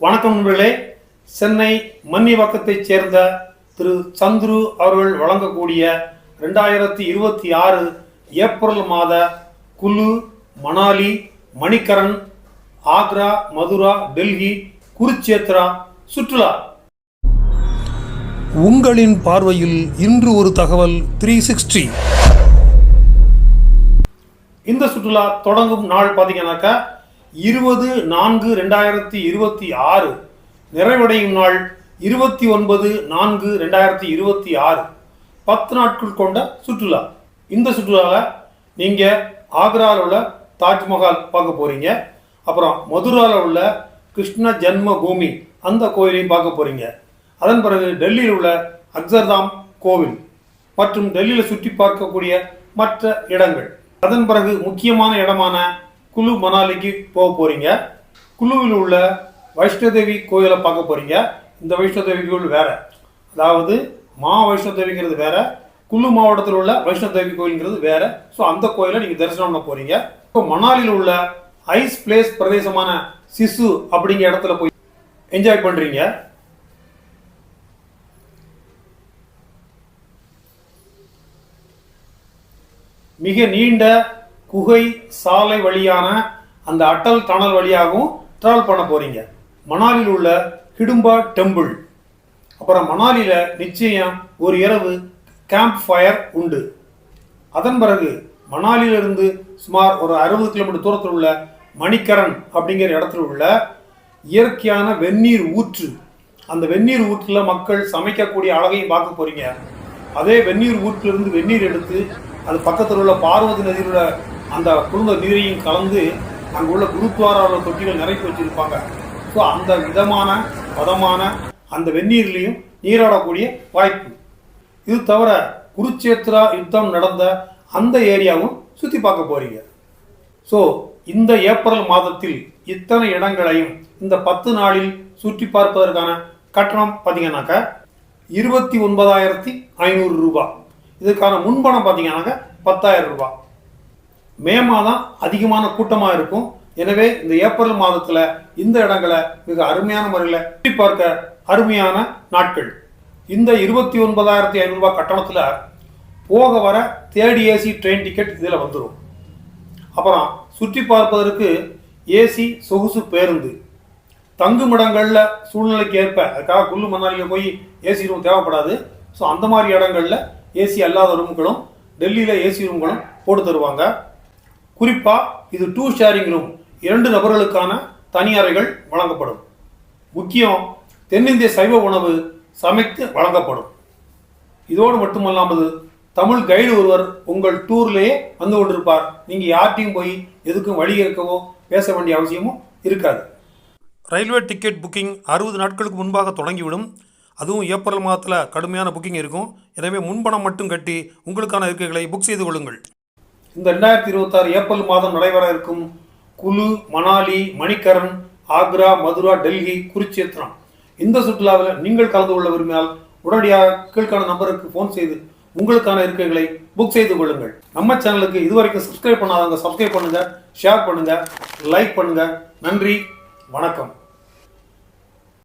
வணக்கம் நண்பர்களே. சென்னை மன்னிவாக்கத்தைச் சேர்ந்த திரு சந்துரு அவர்கள் வழங்கக்கூடிய ரெண்டாயிரத்தி இருபத்தி ஆறு ஏப்ரல் மாத குலு மணாலி மணிக்கரன் ஆக்ரா மதுரா டெல்லி குருச்சேத்ரா சுற்றுலா. உங்களின் பார்வையில் இன்று ஒரு தகவல் த்ரீ சிக்ஸ்டி இந்த சுற்றுலா தொடங்கும் நாள் பார்த்தீங்கன்னாக்கா இருபது நான்கு ரெண்டாயிரத்தி இருபத்தி ஆறு. நிறைவடையும் நாள் இருபத்தி ஒன்பது நான்கு ரெண்டாயிரத்தி இருபத்தி ஆறு. பத்து நாட்கள் கொண்ட சுற்றுலா. இந்த சுற்றுலாவில் நீங்கள் ஆக்ராவில் உள்ள தாஜ்மஹால் பார்க்க போகிறீங்க அப்புறம் மதுராவில் உள்ள கிருஷ்ண ஜென்ம பூமி அந்த கோயிலையும் பார்க்க போகிறீங்க அதன் பிறகு டெல்லியில் உள்ள அக்சர்தாம் கோவில் மற்றும் டெல்லியில் சுற்றி பார்க்கக்கூடிய மற்ற இடங்கள். அதன் பிறகு முக்கியமான இடமான குழு மணாலிக்கு போக போகிறீங்க குலுவில் உள்ள வைஷ்ணோதேவி கோயிலை பார்க்க போகிறீங்க இந்த வைஷ்ணோதேவி கோயில் வேற. அதாவது மா வைஷ்ணோதேவிங்கிறது வேற. குழு மாவட்டத்தில் உள்ள வைஷ்ணோதேவி கோயில்ங்கிறது வேறு. ஸோ அந்த கோயிலை நீங்கள் தரிசனம் பண்ண போகிறீங்க இப்போ மணாலியில் உள்ள ஐஸ் பிளேஸ் பிரதேசமான சிசு அப்படிங்கிற இடத்துல போய் என்ஜாய் பண்ணுறீங்க மிக நீண்ட குகை சாலை வழியான அந்த அட்டல் டனல் வழியாகவும் ட்ராவல் பண்ண போறீங்க. மணாலியில் உள்ள ஹிடும்பா டெம்பிள் அப்புறம் மணாலியில் நிச்சயம் ஒரு இரவு கேம்ப் ஃபயர் உண்டு. அதன் பிறகு மணாலியிலிருந்து சுமார் ஒரு அறுபது கிலோமீட்டர் தூரத்தில் உள்ள மணிக்கரன் அப்படிங்கிற இடத்துல உள்ள இயற்கையான வெந்நீர் ஊற்று. அந்த வெந்நீர் ஊற்றுல மக்கள் சமைக்கக்கூடிய அழகையும் பார்க்க போறீங்க. அதே வெந்நீர் ஊற்றிலிருந்து வெந்நீர் எடுத்து அது பக்கத்தில் உள்ள பார்வதி நதியில் உள்ள அந்த குடும்ப நீரையும் கலந்து அங்கே உள்ள குருத்வாராவில் தொட்டிகள் நிரப்பி வச்சிருப்பாங்க. ஸோ அந்த விதமான பதமான அந்த வெந்நீர்லையும் நீராடக்கூடிய வாய்ப்பு. இது தவிர குருச்சேத்ரா யுத்தம் நடந்த அந்த ஏரியாவும் சுற்றி பார்க்க போறீங்க. ஸோ இந்த ஏப்ரல் மாதத்தில் இத்தனை இடங்களையும் இந்த பத்து நாளில் சுற்றி பார்ப்பதற்கான கட்டணம் பார்த்தீங்கன்னாக்கா இருபத்தி ஒன்பதாயிரத்தி ஐநூறு ரூபாய். இதுக்கான முன்பணம் பார்த்தீங்கன்னாக்கா பத்தாயிரம் ரூபாய். மே மாதம் அதிகமான கூட்டமாக இருக்கும். எனவே இந்த ஏப்ரல் மாதத்தில் இந்த இடங்களை மிக அருமையான முறையில் சுற்றி பார்க்க அருமையான நாட்கள். இந்த இருபத்தி ஒன்பதாயிரத்தி ஐநூறுரூவா கட்டணத்தில் போக வர தேர்ட் ஏசி ட்ரெயின் டிக்கெட் இதில் வந்துடும் அப்புறம் சுற்றி பார்ப்பதற்கு ஏசி சொகுசு பேருந்து. தங்குமிடங்களில் சூழ்நிலைக்கு ஏற்ப அதுக்காக குல்லு மணாலியில் போய் ஏசி ரூம் தேவைப்படாது. ஸோ அந்த மாதிரி இடங்களில் ஏசி அல்லாத ரூம்களும் டெல்லியில் ஏசி ரூம்களும் போட்டு தருவாங்க. குறிப்பாக இது டூ ஷேரிங் ரூம் இரண்டு நபர்களுக்கான தனி அறைகள் வழங்கப்படும். முக்கியம் தென்னிந்திய சைவ உணவு சமைத்து வழங்கப்படும். இதோடு மட்டுமல்லாமல் தமிழ் கைடு ஒருவர் உங்கள் டூர்லேயே வந்து கொண்டிருப்பார். நீங்கள் யார்ட்டையும் போய் எதுக்கும் வழி இருக்கவோ பேச வேண்டிய அவசியமும் இருக்காது. ரயில்வே டிக்கெட் புக்கிங் அறுபது நாட்களுக்கு முன்பாக தொடங்கிவிடும். அதுவும் ஏப்ரல் மாதத்தில் கடுமையான புக்கிங் இருக்கும். எனவே முன்பணம் மட்டும் கட்டி உங்களுக்கான இருக்கைகளை புக் செய்து கொள்ளுங்கள். இந்த ரெண்டாயிரத்தி இருபத்தாறு ஏப்ரல் மாதம் நடைபெற இருக்கும் குலு மணாலி மணிக்கரன் ஆக்ரா மதுரா டெல்லி குருச்சேத்திரம். இந்த சுற்றுலாவில் நீங்கள் கலந்து கொள்ள விரும்பினால் உடனடியாக கீழ்கான நம்பருக்கு ஃபோன் செய்து உங்களுக்கான இருக்கைகளை புக் செய்து கொள்ளுங்கள். நம்ம சேனலுக்கு இதுவரைக்கும் சப்ஸ்கிரைப் பண்ணாதவங்க சப்ஸ்கிரைப் பண்ணுங்கள் ஷேர் பண்ணுங்கள் லைக் பண்ணுங்கள் நன்றி வணக்கம்.